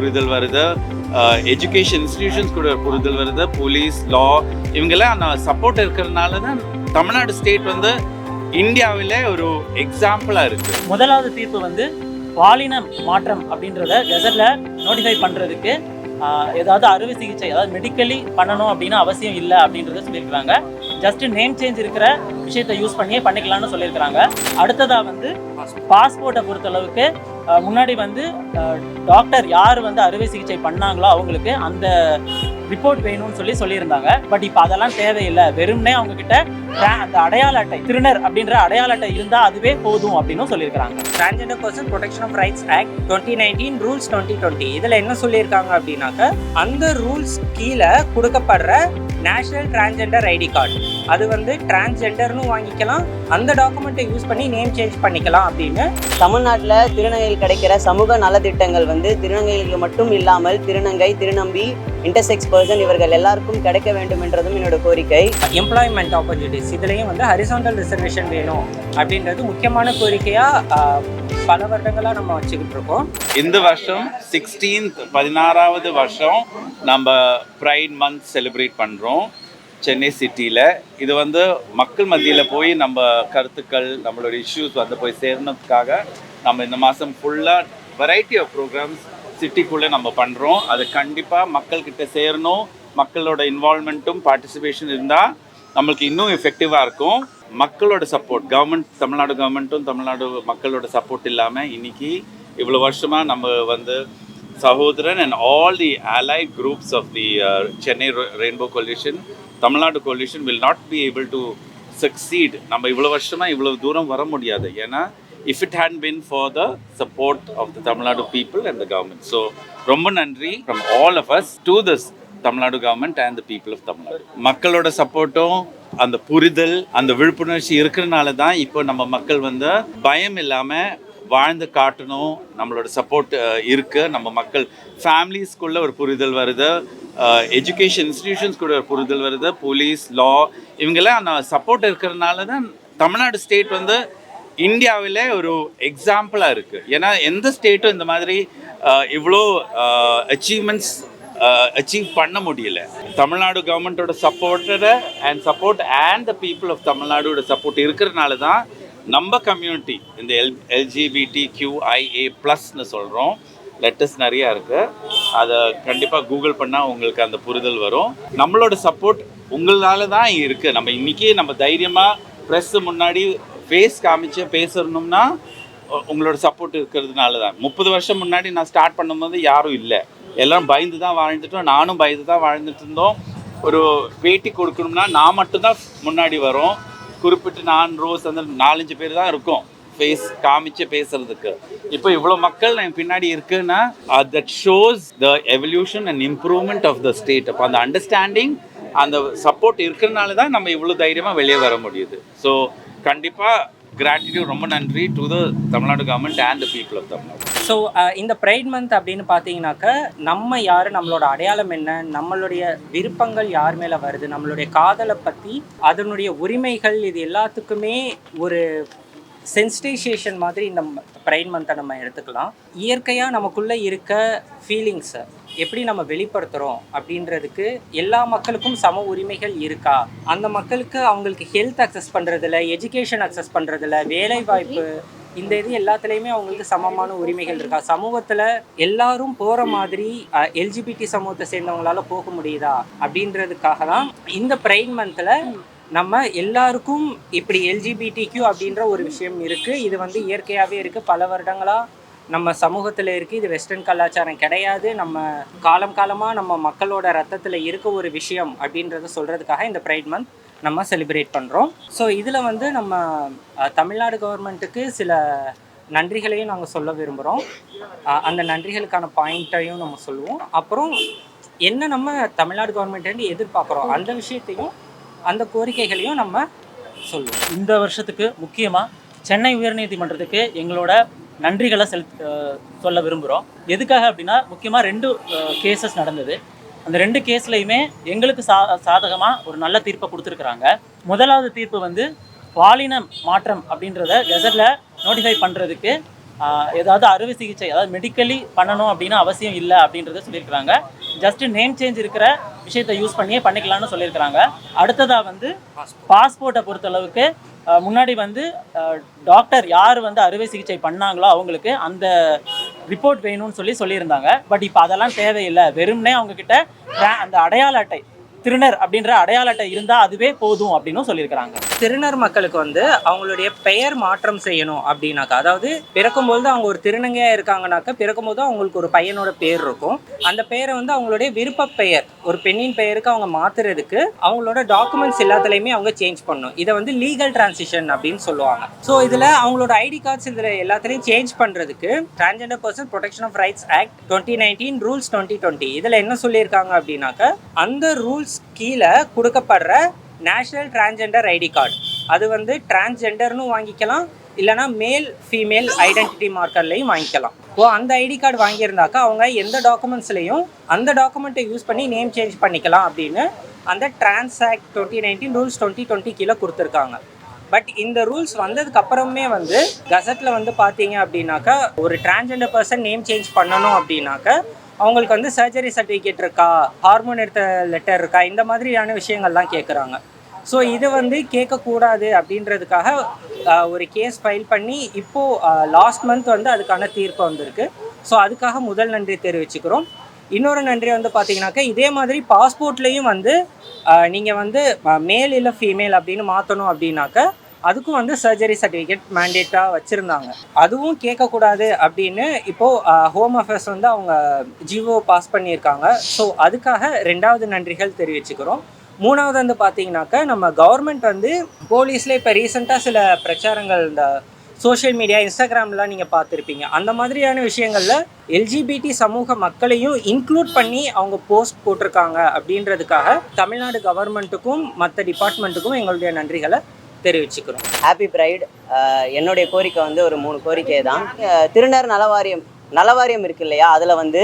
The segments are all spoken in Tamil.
புரிதல் வருது. எஜுகேஷன் இன்ஸ்டிடியூஷன்ஸ் கூட ஒரு புரிதல் வருது. போலீஸ் லா இவங்கெல்லாம் சப்போர்ட் இருக்கிறதுனால தான் தமிழ்நாடு ஸ்டேட் வந்து இந்தியாவிலே ஒரு எக்ஸாம்பிளாக இருக்குது முதலாவது தீர்ப்பு வந்து பாலின மாற்றம் அப்படின்றத கெசட்ல நோட்டிஃபை பண்றதுக்கு ஆஹ், ஏதாவது அறுவை சிகிச்சை அதாவது மெடிக்கலி பண்ணணும் அப்படின்னு அவசியம் இல்லை அப்படின்றத சொல்லியிருக்கிறாங்க. ஜஸ்ட் நேம் சேஞ்ச் இருக்கிற விஷயத்தை யூஸ் பண்ணியே பண்ணிக்கலாம்னு சொல்லியிருக்கிறாங்க. அடுத்ததா வந்து பாஸ்போர்ட்டை பொறுத்தளவுக்கு முன்னாடி வந்து டாக்டர் யார் வந்து அறுவை சிகிச்சை பண்ணாங்களோ அவங்களுக்கு அந்த ரிப்போர்ட் வேணும்னு சொல்லி சொல்லியிருந்தாங்க. பட் இப்போ அதெல்லாம் தேவையில்லை. வெறும்னே அவங்க கிட்ட அந்த அடையாள அட்டை திருநர் அப்படின்ற அடையாள அட்டை இருந்தால் அதுவே போதும் அப்படின்னு சொல்லியிருக்காங்க transgender person protection of rights act twenty nineteen rules twenty twenty இதில் என்ன சொல்லியிருக்காங்க அப்படின்னாக்க அந்த ரூல்ஸ் கீழே கொடுக்கப்படுற நேஷனல் டிரான்ஜெண்டர் ஐடி கார்டு அது வந்து டிரான்ஸ்ஜெண்டர்னு வாங்கிக்கலாம். அந்த டாக்குமெண்ட்டை யூஸ் பண்ணி நேம் சேஞ்ச் பண்ணிக்கலாம் அப்படின்னு தமிழ்நாட்டில் திருநங்கையில் கிடைக்கிற சமூக நலத்திட்டங்கள் வந்து திருநங்கைகளுக்கு மட்டும் இல்லாமல் திருநங்கை திருநம்பி இன்டர்செக்ஸ் பர்சன் இவர்கள் எல்லாருக்கும் கிடைக்க வேண்டும் என்றதும் என்னோட கோரிக்கை. எம்ப்ளாய்மெண்ட் ஆப்பர்ச்சுனிட்டிஸ் இதுலேயும் வந்து ஹரிசாண்டல் ரிசர்வேஷன் வேணும் அப்படின்றது முக்கியமான கோரிக்கையாக பல வருடங்களாக நம்ம வச்சுக்கிட்டு இருக்கோம். இந்த வருஷம் சிக்ஸ்டீன்த் பதினாறாவது வருஷம் நம்ம ப்ரைட் மந்த் செலிப்ரேட் பண்ணுறோம் சென்னை சிட்டியில் இது வந்து மக்கள் மத்தியில் போய் நம்ம கருத்துக்கள் நம்மளோட இஷ்யூஸ் வந்து போய் சேர்னதுக்காக நம்ம இந்த மாதம் ஃபுல்லாக வெரைட்டி ஆஃப் ப்ரோக்ராம்ஸ் சிட்டிக்குள்ளே நம்ம பண்ணுறோம் அது கண்டிப்பாக மக்கள்கிட்ட சேரணும். மக்களோட இன்வால்மெண்ட்டும் பார்ட்டிசிபேஷன் இருந்தால் நம்மளுக்கு இன்னும் எஃபெக்டிவாக இருக்கும். மக்களோட சப்போர்ட் கவர்மெண்ட் தமிழ்நாடு கவர்மெண்ட்டும் தமிழ்நாடு மக்களோட சப்போர்ட் இல்லாமல் இன்னைக்கு இவ்வளோ வருஷமாக நம்ம வந்து சகோதரன் and all the allied groups of the Chennai rainbow coalition Tamil Nadu coalition will not be able to succeed நம்ம இவ்வளோ வருஷமாக இவ்வளோ தூரம் வர முடியாது. ஏன்னா if it hadn't been for the support of the Tamil Nadu people and the government so ரொம்ப நன்றி from all of us to this Tamil Nadu government and the people of Tamil Nadu மக்களோட சப்போர்ட்டும் அந்த புரிதல் அந்த விழிப்புணர்ச்சி இருக்கிறனால தான் இப்போ நம்ம மக்கள் வந்து பயம் இல்லாமல் வாழ்ந்து காட்டணும் நம்மளோட சப்போர்ட் இருக்கு. நம்ம மக்கள் ஃபேமிலிஸ்குள்ளே ஒரு புரிதல் வருது எஜுகேஷன் இன்ஸ்டிடியூஷன்ஸ் கூட ஒரு புரிதல் வருது போலீஸ் லா இவங்கெல்லாம் சப்போர்ட் இருக்கிறதுனால தான் தமிழ்நாடு ஸ்டேட் வந்து இந்தியாவிலே ஒரு எக்ஸாம்பிளாக இருக்குது ஏன்னா எந்த ஸ்டேட்டும் இந்த மாதிரி இவ்வளோ அச்சீவ்மெண்ட்ஸ் அச்சீவ் பண்ண முடியல. தமிழ்நாடு கவர்மெண்ட்டோட சப்போர்ட்டரை and support and the people of தமிழ்நாடோட support இருக்கிறனால தான் நம்ம கம்யூனிட்டி இந்த எல் எல்ஜிபிடி கியூஐஏ ப்ளஸ்னு சொல்கிறோம் லெட்டர்ஸ் நிறையா இருக்குது அதை கண்டிப்பாக கூகுள் பண்ணால் உங்களுக்கு அந்த புரிதல் வரும். நம்மளோட சப்போர்ட் உங்களால தான் இருக்குது நம்ம இன்றைக்கி நம்ம தைரியமாக ப்ரெஸ்ஸு முன்னாடி ஃபேஸ் காமிச்சு பேசணும்னா உங்களோட சப்போர்ட் இருக்கிறதுனால தான் முப்பது வருஷம் முன்னாடி நான் ஸ்டார்ட் பண்ணும்போது யாரும் இல்லை. எல்லாம் பயந்து தான் வாழ்ந்துட்டோம். நானும் பயந்து தான் வாழ்ந்துட்டு இருந்தோம். ஒரு பேட்டி கொடுக்கணும்னா நான் மட்டும்தான் முன்னாடி வரோம். குறிப்பிட்டு நான் ரோஸ் அந்த நாலஞ்சு பேர் தான் இருக்கோம். ஃபேஸ் காமிச்சு பேசுறதுக்கு. இப்போ இவ்வளோ மக்கள் என் பின்னாடி இருக்குன்னா that shows the evolution and improvement of the state அப்போ அந்த அண்டர்ஸ்டாண்டிங் அந்த சப்போர்ட் இருக்கிறனால தான் நம்ம இவ்வளோ தைரியமாக வெளியே வர முடியுது. ஸோ கண்டிப்பாக கிராட்டிடியூட் ரொம்ப நன்றி to the Tamil Nadu government and the people of Tamil Nadu. So uh, இந்த ப்ரைட் மந்த் அப்படின்னு பார்த்தீங்கன்னாக்க நம்ம யார் நம்மளோட அடையாளம் என்ன நம்மளுடைய விருப்பங்கள் யார் மேலே வருது நம்மளுடைய காதலை பற்றி அதனுடைய உரிமைகள் இது எல்லாத்துக்குமே ஒரு சென்சிடைசேஷன் மாதிரி இந்த பிரைன் மந்த்தை நம்ம எடுத்துக்கலாம். இயற்கையாக நமக்குள்ளே இருக்க ஃபீலிங்ஸை எப்படி நம்ம வெளிப்படுத்துகிறோம் அப்படின்றதுக்கு எல்லா மக்களுக்கும் சம உரிமைகள் இருக்கா? அந்த மக்களுக்கு அவங்களுக்கு ஹெல்த் அக்சஸ் பண்ணுறதுல எஜுகேஷன் அக்சஸ் பண்ணுறதுல வேலை வாய்ப்பு இந்த இது எல்லாத்துலேயுமே அவங்களுக்கு சமமான உரிமைகள் இருக்கா? சமூகத்தில் எல்லாரும் போகிற மாதிரி எல்ஜிபிடி சமூகத்தை சேர்ந்தவங்களால போக முடியுதா? அப்படின்றதுக்காக தான் இந்த ப்ரைட் மந்தில் நம்ம எல்லாருக்கும் இப்படி எல்ஜிபிடிக்யூ அப்படின்ற ஒரு விஷயம் இருக்குது இது வந்து இயற்கையாகவே இருக்குது பல வருடங்களாக நம்ம சமூகத்தில் இருக்குது இது வெஸ்டர்ன் கலாச்சாரம் கிடையாது. நம்ம காலம் காலமாக நம்ம மக்களோட ரத்தத்தில் இருக்க ஒரு விஷயம் அப்படின்றத சொல்கிறதுக்காக இந்த ப்ரைட் மந்த் நம்ம செலிப்ரேட் பண்ணுறோம் ஸோ இதில் வந்து நம்ம தமிழ்நாடு கவர்மெண்ட்டுக்கு சில நன்றிகளையும் நாங்கள் சொல்ல விரும்புகிறோம் அந்த நன்றிகளுக்கான பாயிண்ட்டையும் நம்ம சொல்லுவோம். அப்புறம் என்ன நம்ம தமிழ்நாடு கவர்மெண்ட்லேருந்து எதிர்பார்க்குறோம்? அந்த விஷயத்தையும் அந்த கோரிக்கைகளையும் நம்ம சொல்லுவோம். இந்த வருஷத்துக்கு முக்கியமாக சென்னை உயர்நீதிமன்றத்துக்கு எங்களோட நன்றிகளை செல் சொல்ல விரும்புகிறோம் எதுக்காக அப்படின்னா முக்கியமாக ரெண்டு கேசஸ் நடந்தது. அந்த ரெண்டு கேஸ்லையுமே எங்களுக்கு சா சாதகமாக ஒரு நல்ல தீர்ப்பை கொடுத்துருக்குறாங்க. முதலாவது தீர்ப்பு வந்து பாலின மாற்றம் அப்படின்றத கெசட்டில் நோட்டிஃபை பண்ணுறதுக்கு ஏதாவது அறுவை சிகிச்சை அதாவது மெடிக்கலி பண்ணணும் அப்படின்னு அவசியம் இல்லை அப்படின்றத சொல்லியிருக்கிறாங்க. ஜஸ்ட் நேம் சேஞ்ச் இருக்கிற விஷயத்தை யூஸ் பண்ணியே பண்ணிக்கலாம்னு சொல்லியிருக்கிறாங்க. அடுத்ததாக வந்து பாஸ்போர்ட்டை பொறுத்தளவுக்கு முன்னாடி வந்து டாக்டர் யார் வந்து அறுவை சிகிச்சை பண்ணாங்களோ அவங்களுக்கு அந்த ரிப்போர்ட் வேணும்னு சொல்லி சொல்லியிருந்தாங்க. பட் இப்போ அதெல்லாம் தேவையில்லை. வெறும்னே அவங்கக்கிட்ட அந்த அடையாள அட்டை திருநர் அப்படின்ற அடையாள அட்டை இருந்தால் அதுவே போதும் அப்படின்னும் சொல்லியிருக்கிறாங்க. திருநர் மக்களுக்கு வந்து அவங்களுடைய பெயர் மாற்றம் செய்யணும் அப்படின்னாக்கா அதாவது பிறக்கும்போது அவங்க ஒரு திருநங்கையாக இருக்காங்கனாக்கா பிறக்கும்போது அவங்களுக்கு ஒரு பையனோட பேர் இருக்கும். அந்த பெயரை வந்து அவங்களுடைய விருப்ப பெயர் ஒரு பெண்ணின் பெயருக்கு அவங்க மாத்துறதுக்கு அவங்களோட டாக்குமெண்ட்ஸ் எல்லாத்துலேயுமே அவங்க சேஞ்ச் பண்ணணும். இதை வந்து லீகல் டிரான்சிஷன் அப்படின்னு சொல்லுவாங்க. ஸோ இதில் அவங்களோட ஐடி கார்ட்ஸ் இதில் எல்லாத்துலேயும் சேஞ்ச் பண்ணுறதுக்கு transgender person protection of rights act twenty nineteen rules twenty twenty இதில் என்ன சொல்லியிருக்காங்க அப்படின்னாக்கா அந்த ரூல்ஸ் கீழே கொடுக்கப்படுற நேஷ்னல் டிரான்ஜெண்டர் ஐடி கார்டு அது வந்து டிரான்ஸ்ஜெண்டர்னு வாங்கிக்கலாம் இல்லைனா மேல் ஃபீமேல் ஐடென்டிட்டி மார்க்கர்லையும் வாங்கிக்கலாம். ஓ அந்த ஐடி கார்டு வாங்கியிருந்தாக்கா அவங்க எந்த டாக்குமெண்ட்ஸ்லையும் அந்த டாக்குமெண்ட்டை யூஸ் பண்ணி நேம் சேஞ்ச் பண்ணிக்கலாம் அப்படின்னு அந்த trans act twenty nineteen rules twenty twenty கீழே கொடுத்துருக்காங்க. பட் இந்த ரூல்ஸ் வந்ததுக்கு அப்புறமே வந்து கசட்டில் வந்து பார்த்தீங்க அப்படின்னாக்கா ஒரு டிரான்ஸ்ஜெண்டர் பர்சன் நேம் சேஞ்ச் பண்ணணும் அப்படின்னாக்கா அவங்களுக்கு வந்து சர்ஜரி சர்டிஃபிகேட் இருக்கா? ஹார்மோன் எடுத்த லெட்டர் இருக்கா? இந்த மாதிரியான விஷயங்கள்லாம் கேட்குறாங்க ஸோ இது வந்து கேட்கக்கூடாது அப்படின்றதுக்காக ஒரு கேஸ் ஃபைல் பண்ணி இப்போது லாஸ்ட் மந்த் வந்து அதுக்கான தீர்ப்பு வந்திருக்கு. ஸோ அதுக்காக முதல் நன்றி தெரிவிச்சுக்கிறோம். இன்னொரு நன்றி வந்து பார்த்தீங்கன்னாக்கா இதே மாதிரி பாஸ்போர்ட்லேயும் வந்து நீங்கள் வந்து மேல் இல்லை ஃபீமேல் அப்படின்னு மாற்றணும் அப்படின்னாக்க அதுக்கும் வந்து சர்ஜரி சர்டிஃபிகேட் மேண்டேட்டாக வச்சுருந்தாங்க. அதுவும் கேட்கக்கூடாது அப்படின்னு இப்போது ஹோம் அஃபேர்ஸ் வந்து அவங்க ஜிஓ பாஸ் பண்ணியிருக்காங்க. ஸோ அதுக்காக ரெண்டாவது நன்றிகள் தெரிவிச்சுக்கிறோம். மூணாவது வந்து பார்த்தீங்கன்னாக்கா நம்ம கவர்மெண்ட் வந்து போலீஸில் இப்போ ரீசெண்டாக சில பிரச்சாரங்கள் இந்த சோஷியல் மீடியா இன்ஸ்டாகிராம்லாம் நீங்கள் பார்த்துருப்பீங்க. அந்த மாதிரியான விஷயங்களில் எல்ஜிபிடி சமூக மக்களையும் இன்க்ளூட் பண்ணி அவங்க போஸ்ட் போட்டிருக்காங்க அப்படின்றதுக்காக தமிழ்நாடு கவர்மெண்ட்டுக்கும் மற்ற டிபார்ட்மெண்ட்டுக்கும் எங்களுடைய நன்றிகளை தெரிவிச்சுக்கிறோம். ஹாப்பி ப்ரைட் என்னுடைய கோரிக்கை வந்து ஒரு மூணு கோரிக்கை தான் திருநர் நலவாரியம் நலவாரியம் இருக்கு இல்லையா? அதில் வந்து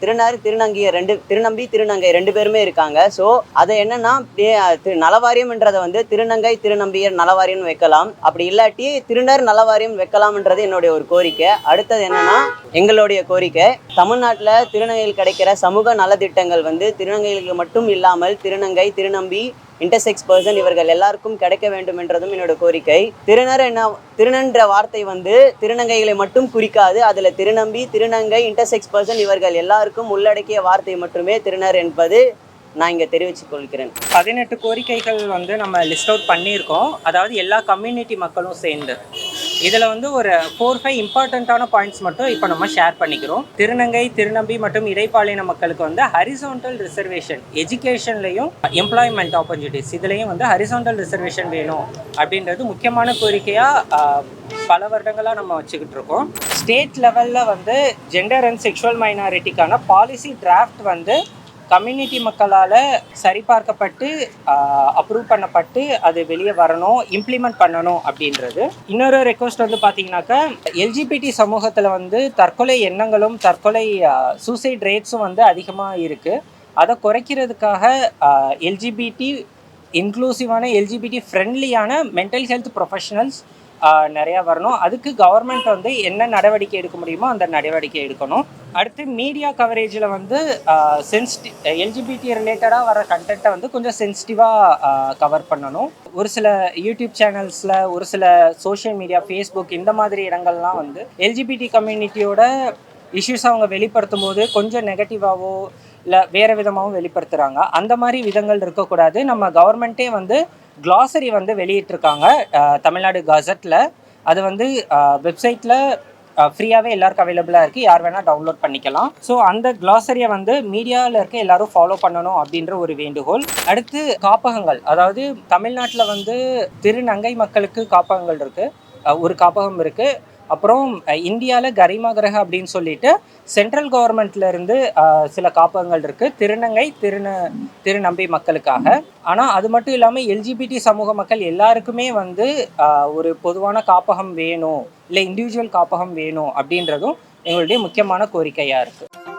திருநர் திருநங்கை ரெண்டு திருநம்பி திருநங்கை ரெண்டு பேருமே இருக்காங்க. ஸோ அது என்னன்னா திரு நலவாரியம்ன்றதை வந்து திருநங்கை திருநம்பியர் நலவாரியம் வைக்கலாம். அப்படி இல்லாட்டி திருநர் நலவாரியம் வைக்கலாம்ன்றது என்னுடைய ஒரு கோரிக்கை. அடுத்தது என்னன்னா எங்களுடைய கோரிக்கை தமிழ்நாட்டில் திருநங்கையில் கிடைக்கிற சமூக நலத்திட்டங்கள் வந்து திருநங்கைகளுக்கு மட்டும் இல்லாமல் திருநங்கை திருநம்பி இன்டர்செக்ஸ் பர்சன் இவர்கள் எல்லாருக்கும் கிடைக்க வேண்டும் என்றதும் என்னோட கோரிக்கை. திருநர் என்ன திருநன்ற வார்த்தை வந்து திருநங்கைகளை மட்டும் குறிக்காது அதில் திருநம்பி திருநங்கை இன்டர்செக்ஸ் பர்சன் இவர்கள் எல்லாருக்கும் உள்ளடக்கிய வார்த்தை மட்டுமே திருநர் என்பது. நான் இங்கே தெரிவித்துக் கொள்கிறேன் பதினெட்டு கோரிக்கைகள் வந்து நம்ம லிஸ்ட் அவுட் பண்ணியிருக்கோம். அதாவது எல்லா கம்யூனிட்டி மக்களும் சேர்ந்து. இதில் வந்து ஒரு ஃபோர் ஃபைவ் இம்பார்ட்டண்ட்டான பாயிண்ட்ஸ் மட்டும் இப்போ நம்ம ஷேர் பண்ணிக்கிறோம். திருநங்கை திருநம்பி மற்றும் இடைப்பாலின மக்களுக்கு வந்து ஹரிசோண்டல் ரிசர்வேஷன் எஜுகேஷன்லையும் எம்ப்ளாய்மெண்ட் ஆப்பர்ச்சுனிட்டிஸ் இதுலேயும் வந்து ஹரிசோண்டல் ரிசர்வேஷன் வேணும் அப்படின்றது முக்கியமான கோரிக்கையாக பல வருடங்களாக நம்ம வச்சுக்கிட்டு இருக்கோம். ஸ்டேட் லெவலில் வந்து ஜெண்டர் அண்ட் செக்ஷுவல் மைனாரிட்டிக்கான பாலிசி டிராஃப்ட் வந்து கம்யூனிட்டி மக்களால் சரிபார்க்கப்பட்டு அப்ரூவ் பண்ணப்பட்டு அது வெளியே வரணும் இம்ப்ளிமெண்ட் பண்ணணும் அப்படின்றது. இன்னொரு ரெக்வஸ்ட் வந்து பார்த்தீங்கன்னாக்கா எல்ஜிபிடி சமூகத்தில் வந்து தற்கொலை எண்ணங்களும் தற்கொலை சூசைட் ரேட்ஸும் வந்து அதிகமாக இருக்குது அதை குறைக்கிறதுக்காக எல்ஜிபிடி இன்க்ளூசிவான எல்ஜிபிடி ஃப்ரெண்ட்லியான மென்டல் ஹெல்த் ப்ரொஃபஷனல்ஸ் நிறையா வரணும். அதுக்கு கவர்மெண்ட் வந்து என்ன நடவடிக்கை எடுக்க முடியுமோ அந்த நடவடிக்கை எடுக்கணும். அடுத்து மீடியா கவரேஜில் வந்து சென்சிட்டி எல்ஜிபிடி ரிலேட்டடாக வர கண்டென்ட்டை வந்து கொஞ்சம் சென்சிட்டிவாக கவர் பண்ணணும். ஒரு சில யூடியூப் சேனல்ஸில் ஒரு சில சோஷியல் மீடியா ஃபேஸ்புக் இந்த மாதிரி இடங்கள்லாம் வந்து எல்ஜிபிடி கம்யூனிட்டியோட இஷ்யூஸ் அவங்க வெளிப்படுத்தும் போது கொஞ்சம் நெகட்டிவாகவோ இல்லை வேறு விதமாகவும் வெளிப்படுத்துகிறாங்க அந்த மாதிரி விதங்கள் இருக்கக்கூடாது. நம்ம கவர்மெண்ட்டே வந்து glossary வந்து வெளியிட்டிருக்காங்க தமிழ்நாடு கசட்டில் அது வந்து வெப்சைட்டில் ஃப்ரீயாகவே எல்லாருக்கும் அவைலபிளாக இருக்குது யார் வேணால் டவுன்லோட் பண்ணிக்கலாம். ஸோ அந்த glossary-ய வந்து மீடியாவில் இருக்க எல்லாரும் ஃபாலோ பண்ணணும் அப்படின்ற ஒரு வேண்டுகோள். அடுத்து காப்பகங்கள். அதாவது தமிழ்நாட்டில் வந்து திருநங்கை மக்களுக்கு காப்பகங்கள் இருக்குது ஒரு காப்பகம் இருக்குது அப்புறம் இந்தியாவில் கரிமா கிரக அப்படின்னு சொல்லிட்டு சென்ட்ரல் கவர்மெண்ட்ல இருந்து சில காப்பகங்கள் இருக்குது திருநங்கை திருந திருநம்பி மக்களுக்காக. ஆனால் அது மட்டும் இல்லாமல் எல்ஜிபிடி சமூக மக்கள் எல்லாருக்குமே வந்து ஒரு பொதுவான காப்பகம் வேணும் இல்லை இண்டிவிஜுவல் காப்பகம் வேணும் அப்படின்றதும் எங்களுடைய முக்கியமான கோரிக்கையாக இருக்குது